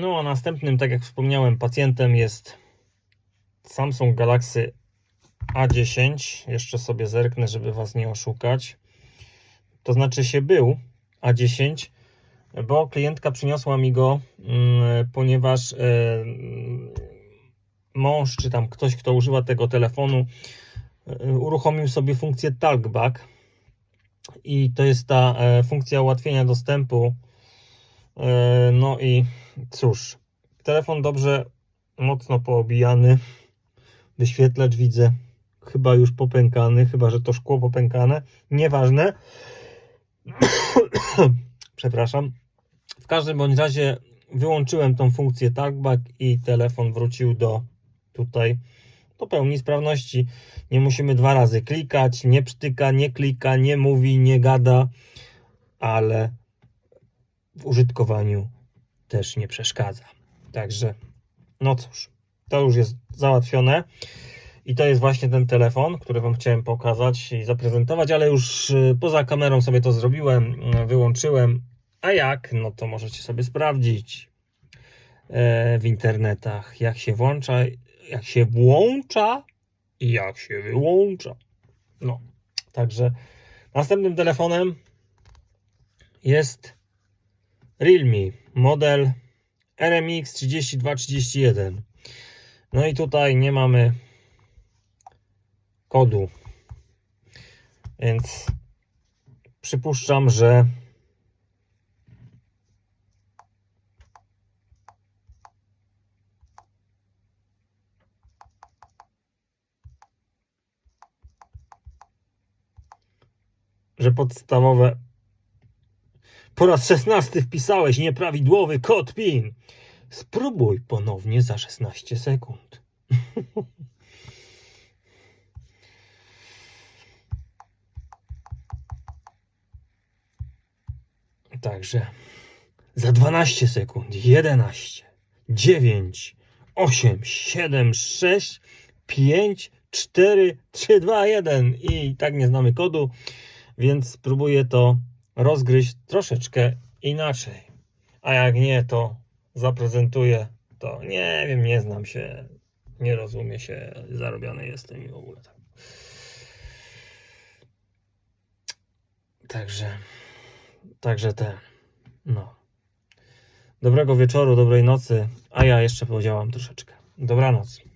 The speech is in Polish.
No a następnym, tak jak wspomniałem, pacjentem jest Samsung Galaxy A10. Jeszcze sobie zerknę, żeby Was nie oszukać. To znaczy się był A10, bo klientka przyniosła mi go, mm, ponieważ e, mąż czy tam ktoś, kto używa tego telefonu, e, uruchomił sobie funkcję Talkback i to jest ta e, funkcja ułatwienia dostępu. No i cóż, telefon dobrze, mocno poobijany. Wyświetlacz widzę chyba już popękany, chyba że to szkło popękane. Nieważne. Przepraszam. W każdym bądź razie wyłączyłem tą funkcję Talkback i telefon wrócił do tutaj do pełni sprawności. Nie musimy dwa razy klikać, nie przytyka, nie klika, nie mówi, nie gada, ale w użytkowaniu też nie przeszkadza. Także, no cóż, to już jest załatwione. I to jest właśnie ten telefon, który Wam chciałem pokazać i zaprezentować, ale już y, poza kamerą sobie to zrobiłem, y, wyłączyłem. A jak? No to możecie sobie sprawdzić e, w internetach, jak się włącza, jak się włącza i jak się wyłącza. No, także następnym telefonem jest Realme model RMX 3231. No i tutaj nie mamy kodu. Więc przypuszczam, że że podstawowe po raz szesnasty wpisałeś nieprawidłowy kod PIN. Spróbuj ponownie za 16 sekund. Także za 12 sekund 11, 9, 8, 7, 6, 5, 4, 3, 2, 1 i tak nie znamy kodu, więc spróbuję to rozgryźć troszeczkę inaczej. A jak nie, to zaprezentuję to. Nie wiem, nie znam się, nie rozumie się, zarobiony jestem i w ogóle tak. Także, także te, no. Dobrego wieczoru, dobrej nocy, a ja jeszcze podziałam troszeczkę. Dobranoc.